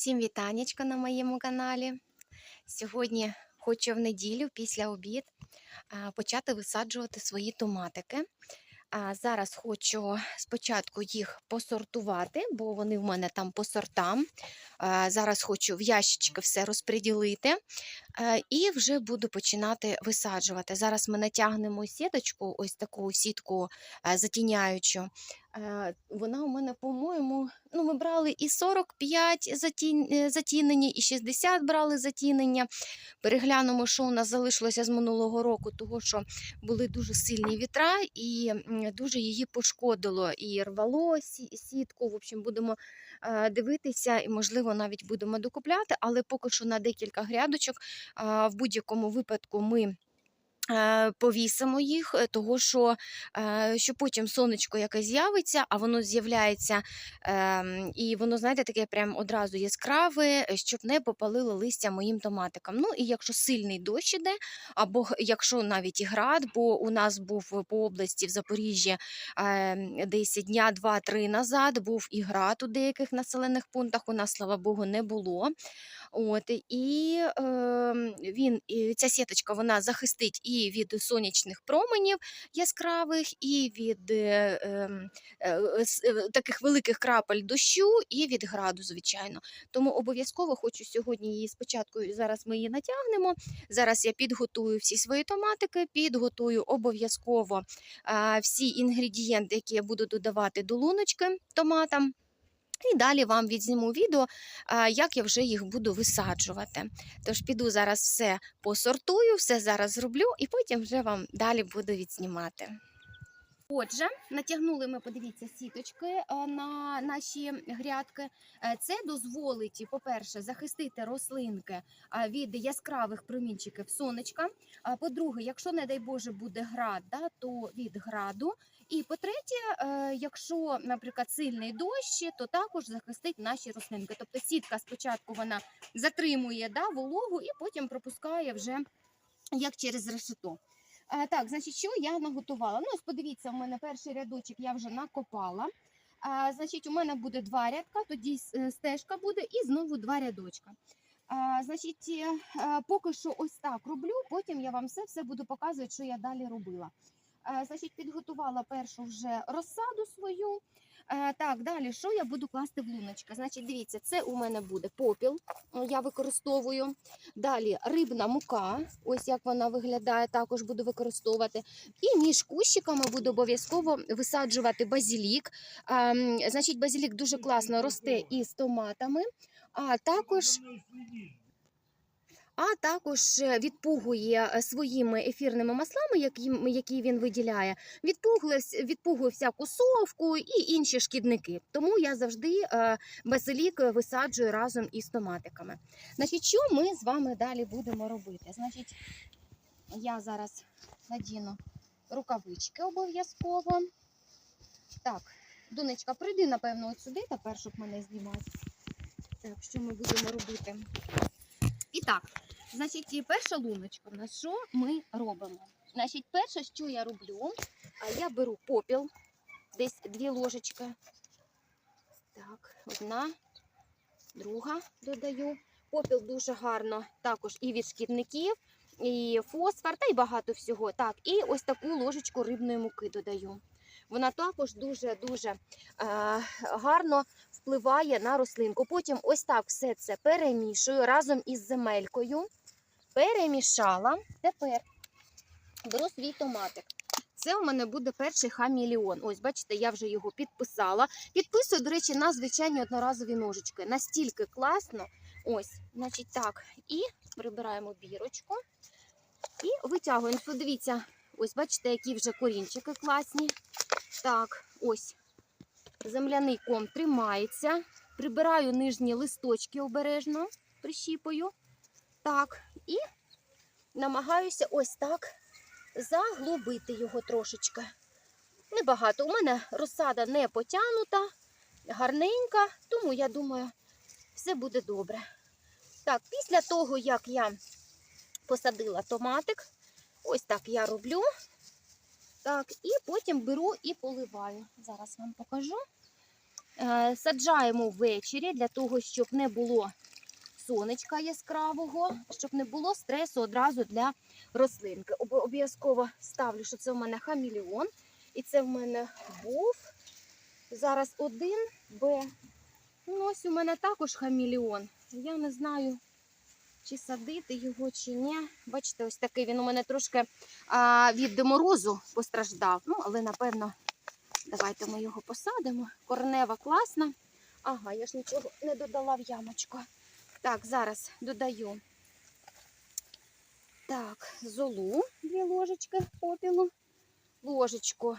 Всім вітанечка на моєму каналі. Сьогодні хочу в неділю після обід почати висаджувати свої томатики. Зараз хочу спочатку їх посортувати, бо вони в мене там по сортам. Зараз хочу в ящички все розподілити і вже буду починати висаджувати. Зараз ми натягнемо сіточку, ось таку сітку затіняючу. Е, Вона у мене, по-моєму, ну, ми брали і 45 затін... е, затінення, і 60 брали затінення. Переглянемо, що у нас залишилося з минулого року, того що були дуже сильні вітра і дуже її пошкодило і рвало сі- сітку. В общем, будемо е, дивитися і, можливо, навіть будемо докупляти, але поки що на декілька грядочок. В будь-якому випадку ми. Е, Повісимо їх, е, того що, е, що потім сонечко якесь з'явиться, а воно з'являється ем, і воно, знаєте, таке прям одразу яскраве, щоб не попалило листя моїм томатикам. Ну і якщо сильний дощ іде, або якщо навіть і град, бо у нас був по області в Запоріжжі ем, десь дня два-три назад був і град у деяких населених пунктах. У нас, слава Богу, не було. От, і е, він, і ця сіточка вона захистить і від сонячних променів яскравих, і від е, ем, е, е, таких великих крапель дощу, і від граду, звичайно. Тому обов'язково хочу сьогодні її спочатку. Зараз ми її натягнемо. Зараз я підготую всі свої томатики, підготую обов'язково а, всі інгредієнти, які я буду додавати до луночки томатам. І далі вам відзніму відео, як я вже їх буду висаджувати. Тож піду зараз все посортую, все зараз зроблю, і потім вже вам далі буду відзнімати. Отже, натягнули ми, подивіться, сіточки е, на наші грядки. Е, Це дозволить, по-перше, захистити рослинки е, від яскравих промінчиків сонечка. По-друге, якщо, не дай Боже, буде град, да, то від граду. І по-третє, е, якщо, наприклад, сильний дощ, то також захистить наші рослинки. Тобто сітка спочатку вона затримує да, вологу і потім пропускає вже як через решето. Так, значить, що я наготувала? Ну, ось подивіться, у мене перший рядочок я вже накопала. А, значить, у мене буде два рядка, тоді е, стежка буде і знову два рядочка. А, значить, е, е, поки що ось так роблю, потім я вам все, все буду показувати, що я далі робила. А, значить, підготувала першу вже розсаду свою. Е, так, далі, що я буду класти в луночка? Значить, дивіться, це у мене буде попіл, е, я використовую. Далі рибна мука, ось як вона виглядає, також буду використовувати. І між кущиками буду обов'язково висаджувати базілік. Значить, базілік дуже класно росте із томатами, а також. А також е, відпугує е, своїми ефірними маслами, які, він виділяє, відпугує, всяку совку і інші шкідники. Тому я завжди е, базилік висаджую разом із томатиками. Значить, що ми з вами далі будемо робити? Значить, я зараз надіну рукавички обов'язково. Так, донечка, прийди, напевно, от сюди тепер, щоб мене знімати. Так, що ми будемо робити? І так, значить, і перша луночка. На що ми робимо? Значить, перше, що я роблю, а я беру попіл, десь дві ложечки. Так, одна, друга додаю. Попіл дуже гарно також і від шкідників, і фосфор, та й багато всього. Так, і ось таку ложечку рибної муки додаю. Вона також дуже-дуже е, гарно впливає на рослинку. Потім ось так все це перемішую разом із земелькою. Перемішала. Тепер беру свій томатик. Це у мене буде перший хаміліон. Ось, бачите, я вже його підписала. Підписую, до речі, на звичайні одноразові ножички. Настільки класно. Ось, значить так. І прибираємо бірочку. І витягуємо. Подивіться, ось бачите, які вже корінчики класні. Так, ось. Земляний ком тримається. Прибираю нижні листочки обережно, прищіпую. Так, і намагаюся ось так заглубити його трошечки. Небагато. У мене розсада не потягнута, гарненька, тому я думаю, все буде добре. Так, після того, як я посадила томатик, ось так я роблю. Так, і потім беру і поливаю. Зараз вам покажу. Е, Саджаємо ввечері для того, щоб не було сонечка яскравого, щоб не було стресу одразу для рослинки. Обов'язково ставлю, що це в мене хаміліон. І це в мене був. Зараз один Б. Ну, ось у мене також хаміліон. Я не знаю, чи садити його, чи ні. Бачите, ось такий він у мене трошки а, від морозу постраждав. Ну, але напевно, давайте ми його посадимо. Корнева класна. Ага, я ж нічого не додала в ямочку. Так, зараз додаю. Так, золу, дві ложечки попілу, ложечку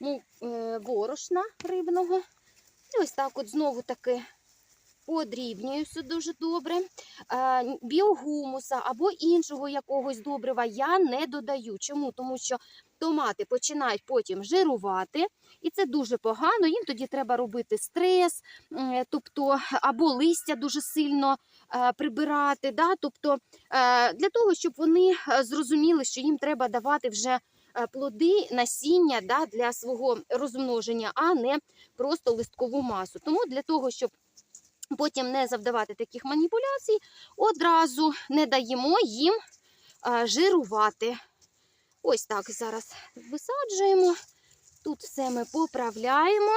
ну, е, борошна рибного. І ось так от знову таки подрібнюю все дуже добре. Е, Біогумуса або іншого якогось добрива я не додаю. Чому? Тому що томати починають потім жирувати, і це дуже погано. Їм тоді треба робити стрес, тобто або листя дуже сильно е, прибирати. Да? Тобто, е, для того, щоб вони зрозуміли, що їм треба давати вже плоди, насіння да, для свого розмноження, а не просто листкову масу. Тому для того, щоб потім не завдавати таких маніпуляцій, одразу не даємо їм жирувати. Ось так зараз висаджуємо. Тут все ми поправляємо.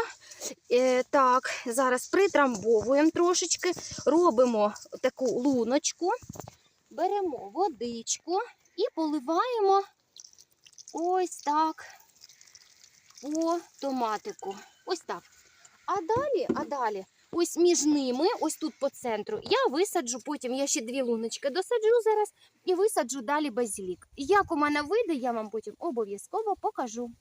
Е, так, зараз притрамбовуємо трошечки, робимо таку луночку, беремо водичку і поливаємо ось так по томатику. Ось так. А далі, а далі, ось між ними, ось тут по центру, я висаджу, потім я ще дві луночки досаджу зараз і висаджу далі базилік. Як у мене вийде, я вам потім обов'язково покажу.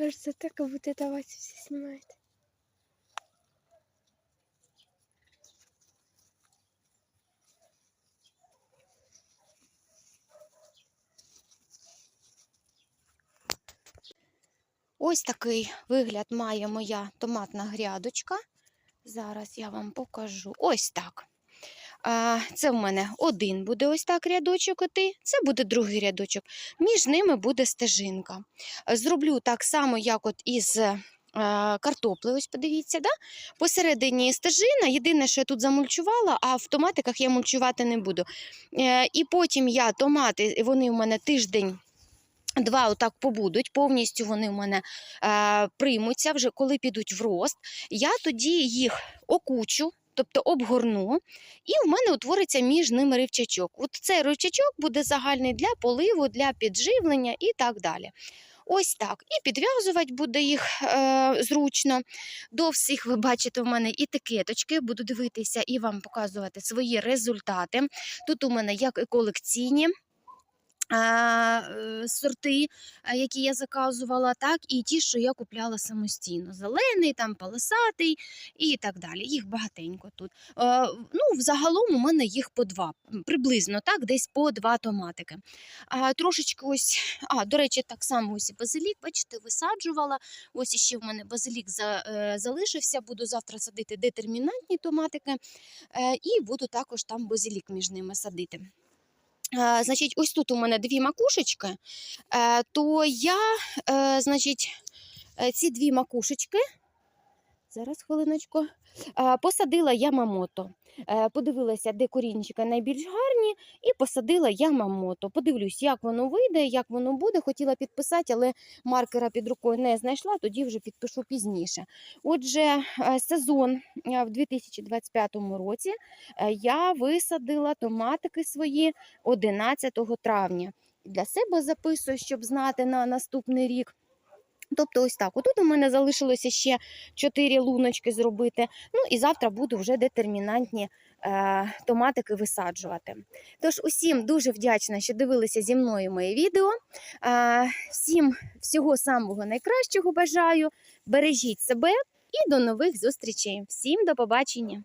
Кажется, так, как будто это Вася все снимает. Ось такий вигляд має моя томатна грядочка. Зараз я вам покажу. Ось так. Це в мене один буде ось так рядочок іти, це буде другий рядочок. Між ними буде стежинка. Зроблю так само, як от із е, картоплею. Ось подивіться, да? посередині стежина. Єдине, що я тут замульчувала, а в томатиках я мульчувати не буду. Е, І потім я томати, вони у мене тиждень. Два отак побудуть, повністю вони в мене е, приймуться вже коли підуть в рост. Я тоді їх окучу, тобто обгорну, і в мене утвориться між ними ривчачок. От цей ривчачок буде загальний для поливу, для підживлення і так далі. Ось так. І підв'язувати буде їх е, зручно. До всіх ви бачите, в мене етикеточки. Буду дивитися і вам показувати свої результати. Тут у мене як і колекційні сорти, які я заказувала, так і ті, що я купляла самостійно. Зелений, там полосатий і так далі. Їх багатенько тут. Е, ну, взагалом у мене їх по два, приблизно так, десь по два томатики. А, трошечки ось, а, до речі, так само ось і базилік, бачите, висаджувала. Ось іще в мене базилік е, залишився. Буду завтра садити детермінантні томатики, е, і буду також там базилік між ними садити. Е, Значить, ось тут у мене дві макушечки, е, то я, е, значить, ці дві макушечки, зараз хвилиночку, Посадила ямамото. Е, Подивилася, де корінчики найбільш гарні, і посадила ямамото. Подивлюсь, як воно вийде, як воно буде. Хотіла підписати, але маркера під рукою не знайшла, тоді вже підпишу пізніше. Отже, е, сезон е, в 2025 році е, я висадила томатики свої 11 травня. Для себе записую, щоб знати на наступний рік. Тобто, ось так. Отут у мене залишилося ще 4 луночки зробити. Ну і завтра буду вже детермінантні е, томатики висаджувати. Тож, усім дуже вдячна, що дивилися зі мною моє відео. Е, всім всього самого найкращого бажаю. Бережіть себе і до нових зустрічей. Всім до побачення!